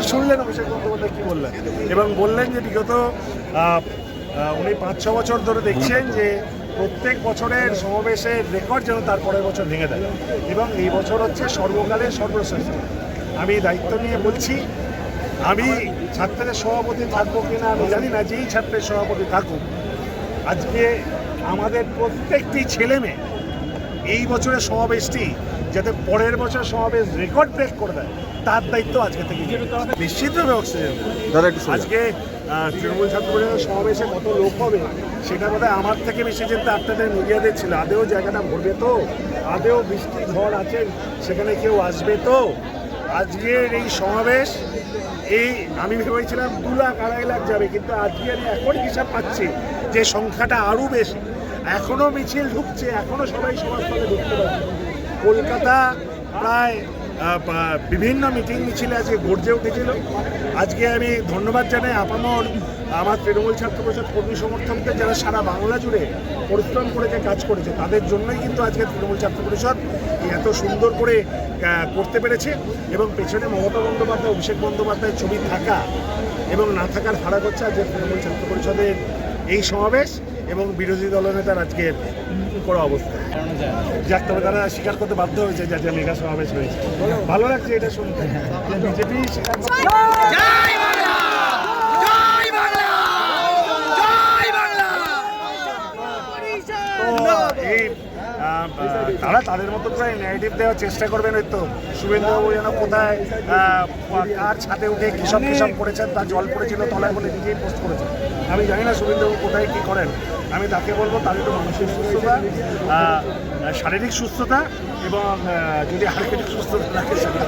আপনারা শুনলেন অভিষেক বন্দ্যোপাধ্যায় কী বললেন? এবং বললেন যে বিগত উনি পাঁচ, ছ বছর ধরে দেখছেন যে প্রত্যেক বছরের সমাবেশের রেকর্ড যেন তার পরের বছর ভেঙে দেয়। এবং এই বছর হচ্ছে সর্বকালের সর্বশ্রেষ্ঠ। আমি দায়িত্ব নিয়ে বলছি, আমি ছাত্রের সভাপতি থাকব কিনা আমি জানি না, যেই ছাত্রের সভাপতি থাকুক, আজকে আমাদের প্রত্যেকটি ছেলে মেয়ে এই বছরের সমাবেশটি যাতে পরের বছর সমাবেশ রেকর্ড ব্রেক করে দেয় তার দায়িত্ব আজকে থেকে নিশ্চিতভাবে অক্সিজেন আজকে তৃণমূল ছাত্র পরিষদের সমাবেশে কত লোক হবে সেটা বোধহয় আমার থেকে বেশি চিন্তা আপনাদের মিডিয়াদের ছিল। আদেও জায়গাটা ভরবে তো আদেও বৃষ্টি ঝড় আছে সেখানে কেউ আসবে তো। আজকের এই সমাবেশ এই আমি ভেবেছিলাম দু লাখ আড়াই লাখ যাবে কিন্তু আজকে আমি এখন হিসাব পাচ্ছি যে সংখ্যাটা আরও বেশি। এখনও মিছিল ঢুকছে এখনও সবাই সমাজস্থলে ঢুকতে পারছে। কলকাতা প্রায় বিভিন্ন মিটিং মিছিলে আজকে গর্জে উঠেছিল। আজকে আমি ধন্যবাদ জানাই আপামর আমার তৃণমূল ছাত্র পরিষদ কর্মী সমর্থকদের যারা সারা বাংলা জুড়ে পরিশ্রম করে যে কাজ করেছে, তাদের জন্যই কিন্তু আজকে তৃণমূল ছাত্র পরিষদ এত সুন্দর করে করতে পেরেছে এবং পেছনে মমতা বন্দ্যোপাধ্যায়, অভিষেক বন্দ্যোপাধ্যায়ের ছবি থাকা এবং না থাকার ফারাক হচ্ছে আজকে তৃণমূল ছাত্র পরিষদের এই সমাবেশ এবং বিরোধী দলনেতার আজকের করা অবস্থা। যাক তবে তারা স্বীকার করতে বাধ্য হয়েছে যে আজকে মেগা সমাবেশ হয়েছে। ভালো লাগছে এটা শুনতে। বিজেপি স্বীকার এই তারা তাদের মতো প্রায় নেগেটিভ দেওয়ার চেষ্টা করবেন ওই তো শুভেন্দুবাবু যেন কোথায় কার ছাদে উঠে কৃষক কৃষক করেছেন, তার জল পড়েছিল তলায় বলে নিজেই পোস্ট করেছেন। আমি জানি না শুভেন্দুবাবু কোথায় কী করেন। আমি তাকে বলব তাদের তো মানসিক সুস্থতা শারীরিক সুস্থতা এবং যদি আর্থিক সুস্থতা থাকে সেটা